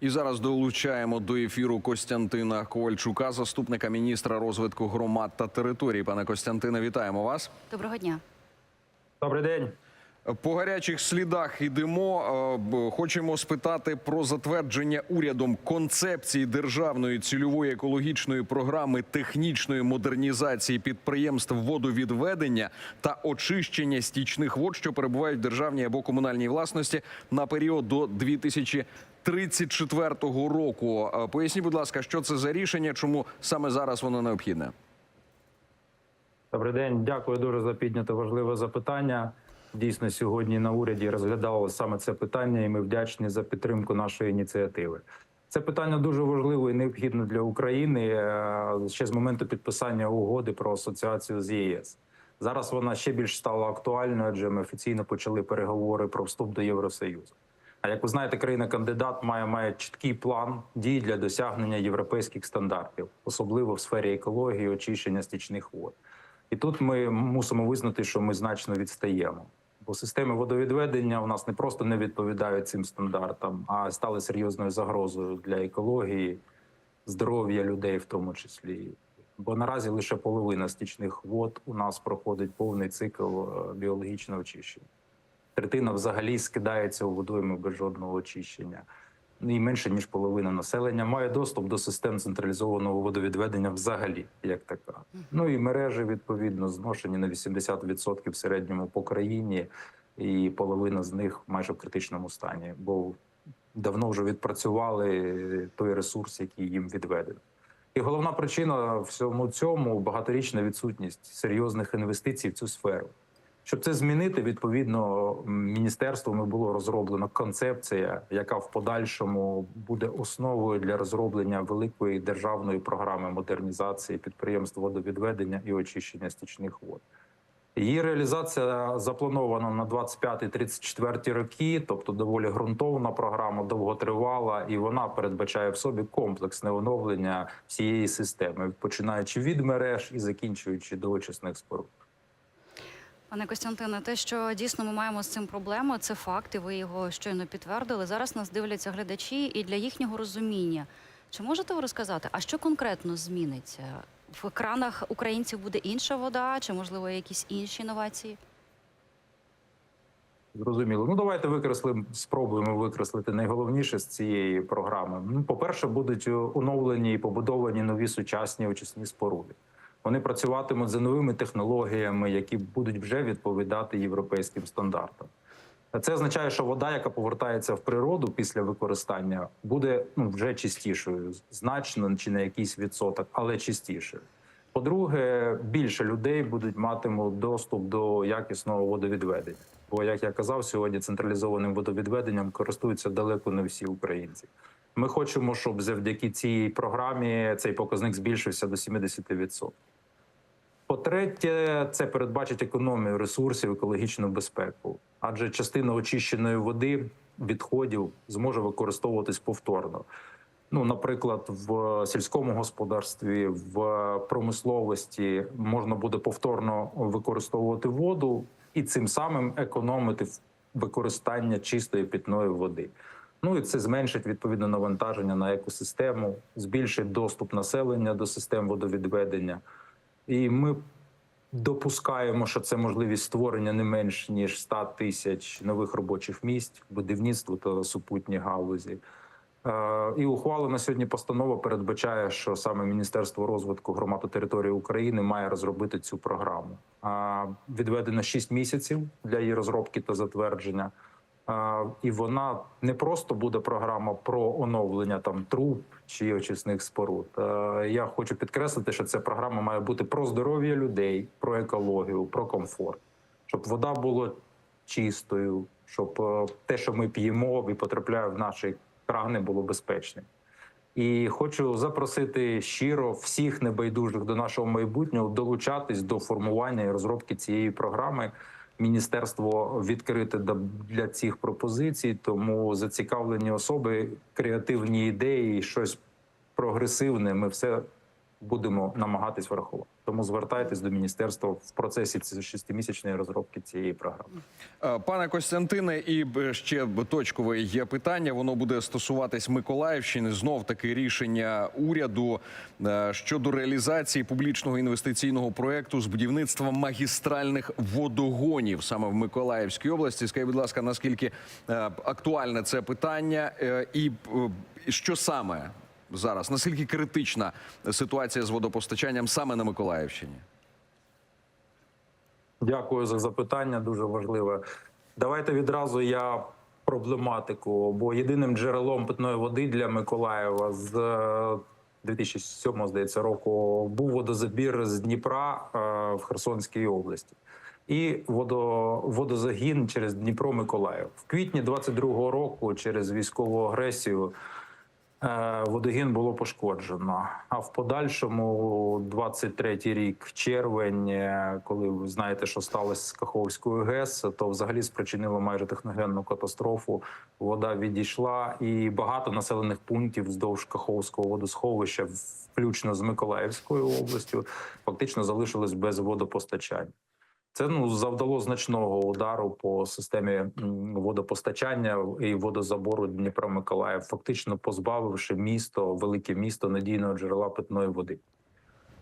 І зараз долучаємо до ефіру Костянтина Ковальчука, заступника міністра розвитку громад та територій. Пане Костянтине, вітаємо вас. Доброго дня. Добрий день. По гарячих слідах йдемо. Е, Хочемо спитати про затвердження урядом концепції державної цільової екологічної програми технічної модернізації підприємств водовідведення та очищення стічних вод, що перебувають в державній або комунальній власності на період до 2034 року. Е, Поясніть, будь ласка, що це за рішення, чому саме зараз воно необхідне? Добрий день. Дякую дуже за підняте важливе запитання. Дійсно, сьогодні на уряді розглядали саме це питання, і ми вдячні за підтримку нашої ініціативи. Це питання дуже важливе і необхідне для України е, ще з моменту підписання угоди про асоціацію з ЄС. Зараз вона ще більш стала актуальною, адже ми офіційно почали переговори про вступ до Євросоюзу. А як ви знаєте, країна-кандидат має, має чіткий план дій для досягнення європейських стандартів, особливо в сфері екології, очищення стічних вод. І тут ми мусимо визнати, що ми значно відстаємо. Бо системи водовідведення у нас не просто не відповідають цим стандартам, а стали серйозною загрозою для екології, здоров'я людей, в тому числі. Бо наразі лише половина стічних вод у нас проходить повний цикл е, біологічного очищення. Третина взагалі скидається у водойми без жодного очищення. І менше ніж половина населення має доступ до систем централізованого водовідведення взагалі, як така. Ну і мережі відповідно зношені на 80% в середньому по країні, і половина з них майже в критичному стані, бо давно вже відпрацювали той ресурс, який їм відведений. І головна причина всьому цьому багаторічна відсутність серйозних інвестицій в цю сферу. Щоб це змінити, відповідно міністерствами було розроблено концепція, яка в подальшому буде основою для розроблення великої державної програми модернізації підприємств водовідведення і очищення стічних вод. Її реалізація запланована на 25-34 роки, тобто доволі ґрунтовна програма, довготривала, і вона передбачає в собі комплексне оновлення всієї системи, починаючи від мереж і закінчуючи до очисних споруд. Пане Костянтине, те, що дійсно ми маємо з цим проблему, це факт, і ви його щойно підтвердили. Зараз нас дивляться глядачі, і для їхнього розуміння. Чи можете ви розказати, а що конкретно зміниться? В кранах українців буде інша вода, чи можливо якісь інші інновації? Зрозуміло. Ну давайте викреслимо, спробуємо викреслити найголовніше з цієї програми. Ну, по-перше, будуть оновлені і побудовані нові сучасні очисні споруди. Вони працюватимуть за новими технологіями, які будуть вже відповідати європейським стандартам. Це означає, що вода, яка повертається в природу після використання, буде ну, вже чистішою, значно чи на якийсь відсоток, але чистішою. По-друге, більше людей будуть матимуть доступ до якісного водовідведення. Бо, як я казав, сьогодні централізованим водовідведенням користуються далеко не всі українці. Ми хочемо, щоб завдяки цій програмі цей показник збільшився до 70%. По-третє, це передбачить економію ресурсів, екологічну безпеку, адже частина очищеної води відходів зможе використовуватись повторно. Ну, наприклад, в сільському господарстві, в промисловості можна буде повторно використовувати воду і цим самим економити використання чистої питної води. Ну і це зменшить відповідно навантаження на екосистему, збільшить доступ населення до систем водовідведення. І ми допускаємо, що це можливість створення не менш ніж 100 тисяч нових робочих місць, будівництво та супутні галузі. Е, І ухвалена сьогодні постанова передбачає, що саме Міністерство розвитку громад та території України має розробити цю програму. Відведено 6 місяців для її розробки та затвердження. І вона не просто буде програма про оновлення там труб чи очисних споруд. Е, Я хочу підкреслити, що ця програма має бути про здоров'я людей, про екологію, про комфорт, щоб вода була чистою, щоб е, те, що ми п'ємо і потрапляє в наші крани, було безпечним. І хочу запросити щиро всіх небайдужих до нашого майбутнього долучатись до формування і розробки цієї програми. Міністерство відкрите для цих пропозицій, тому зацікавлені особи, креативні ідеї, щось прогресивне. Ми все будемо намагатись врахувати. Тому звертайтесь до міністерства в процесі шестимісячної розробки цієї програми. Е, Пане Костянтине, і ще точкове є питання. Воно буде стосуватись Миколаївщини. Знов таки рішення уряду е, щодо реалізації публічного інвестиційного проекту з будівництва магістральних водогонів саме в Миколаївській області. Скажіть, будь ласка, наскільки е, актуальне це питання, е, і е, що саме зараз? Наскільки критична ситуація з водопостачанням саме на Миколаївщині? Дякую за запитання, дуже важливе. Давайте відразу я проблематику, бо єдиним джерелом питної води для Миколаєва з е, 2007, здається, року був водозабір з Дніпра е, в Херсонській області. І водо, водозагін через Дніпро Миколаїв в квітні 22-го року через військову агресію Е, Водогін було пошкоджено. А в подальшому, 23-й рік, червень, е, коли ви знаєте, що сталося з Каховською ГЕС, то взагалі спричинило майже техногенну катастрофу. Вода відійшла, і багато населених пунктів вздовж Каховського водосховища, включно з Миколаївською областю, фактично залишились без водопостачання. Це ну завдало значного удару по системі водопостачання і водозабору Дніпро Миколаїв, фактично позбавивши місто, велике місто надійного джерела питної води.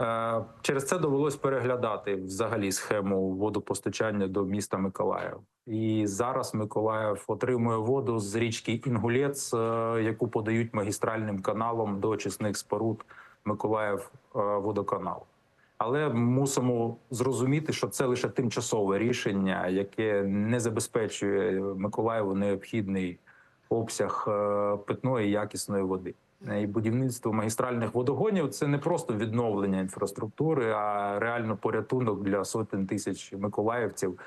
Е, Через це довелось переглядати взагалі схему водопостачання до міста Миколаїв. І зараз Миколаїв отримує воду з річки Інгулець, е, яку подають магістральним каналом до очисних споруд Миколаїв е, водоканал. Але мусимо зрозуміти, що це лише тимчасове рішення, яке не забезпечує Миколаєву необхідний обсяг е, питної якісної води. І будівництво магістральних водогонів це не просто відновлення інфраструктури, а реально порятунок для сотень тисяч миколаївців.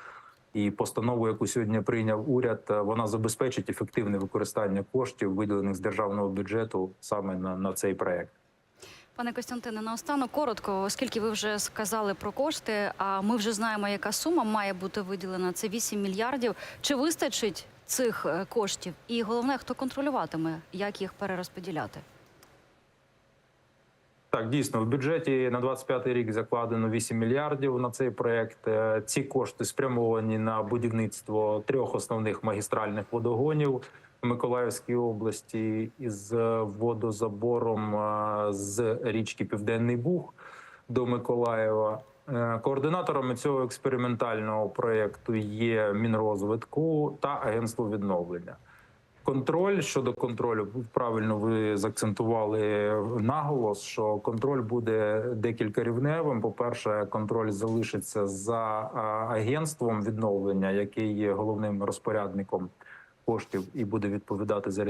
І постанову, яку сьогодні прийняв уряд, е, вона забезпечить ефективне використання коштів, виділених з державного бюджету саме на, на цей проект. Пане Костянтине, наостанок коротко, оскільки ви вже сказали про кошти, а ми вже знаємо, яка сума має бути виділена. Це 8 мільярдів. Чи вистачить цих е, коштів? І головне, хто контролюватиме, як їх перерозподіляти? Так, дійсно, в бюджеті на 25 рік закладено 8 мільярдів на цей проект. Е, Ці кошти спрямовані на будівництво трьох основних магістральних водогонів Миколаївській області із е, водозабором е, з річки Південний Буг до Миколаєва. Е, Координаторами цього експериментального проєкту є Мінрозвитку та Агентство відновлення. Контроль щодо контролю правильно ви заакцентували наголос, що контроль буде декілька рівневим. По перше, контроль залишиться за агентством відновлення, яке є головним розпорядником коштів і буде відповідати за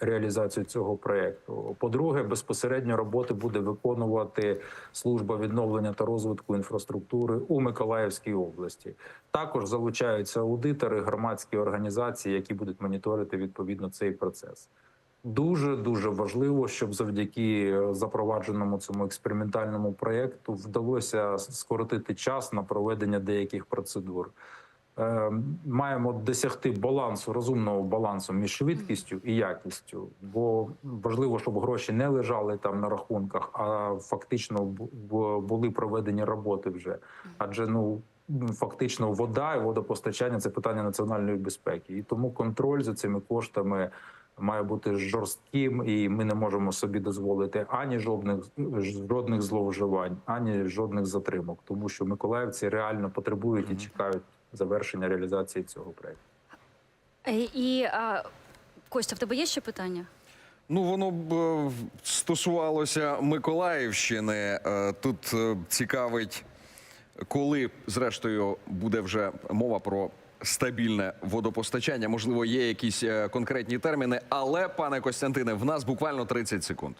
реалізацію, цього проекту. По-друге, безпосередньо роботи буде виконувати служба відновлення та розвитку інфраструктури у Миколаївській області. Також залучаються аудитори, громадські організації, які будуть моніторити відповідно цей процес. Дуже дуже важливо, щоб завдяки запровадженому цьому експериментальному проєкту вдалося скоротити час на проведення деяких процедур. Е, Маємо досягти балансу, розумного балансу між швидкістю і якістю, бо важливо, щоб гроші не лежали там на рахунках, а фактично бу- бу- були проведені роботи вже. Адже ну фактично вода і водопостачання це питання національної безпеки, і тому контроль за цими коштами має бути жорстким, і ми не можемо собі дозволити ані жодних жодних зловживань, ані жодних затримок, тому що миколаївці реально потребують і чекають завершення реалізації цього проекту. Е, І а, Костя, в тебе є ще питання? Ну, воно б е, стосувалося Миколаївщини. Е, Тут цікавить, коли зрештою буде вже мова про стабільне водопостачання. Можливо, є якісь конкретні терміни, але, пане Костянтине, в нас буквально 30 секунд.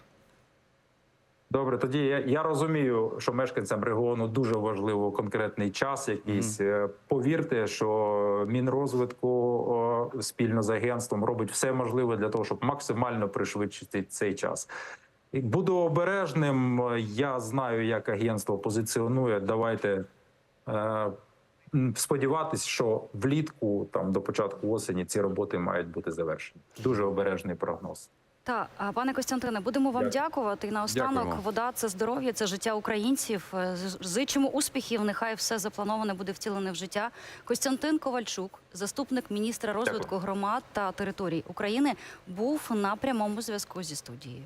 Добре, тоді я, я розумію, що мешканцям регіону дуже важливо конкретний час. Якийсь Е, повірте, що мінрозвитку о, спільно з агентством робить все можливе для того, щоб максимально пришвидшити цей час. Буду обережним. Я знаю, як агентство позиціонує. Давайте е, сподіватись, що влітку, там до початку осені, ці роботи мають бути завершені. Дуже обережний прогноз. Та пане Костянтине, будемо вам Дякую. дякувати. І наостанок Дякуємо. вода це здоров'я, це життя українців. Е, Зичимо успіхів. Нехай все заплановане буде втілене в життя. Костянтин Ковальчук, заступник міністра розвитку громад та територій України, був на прямому зв'язку зі студією.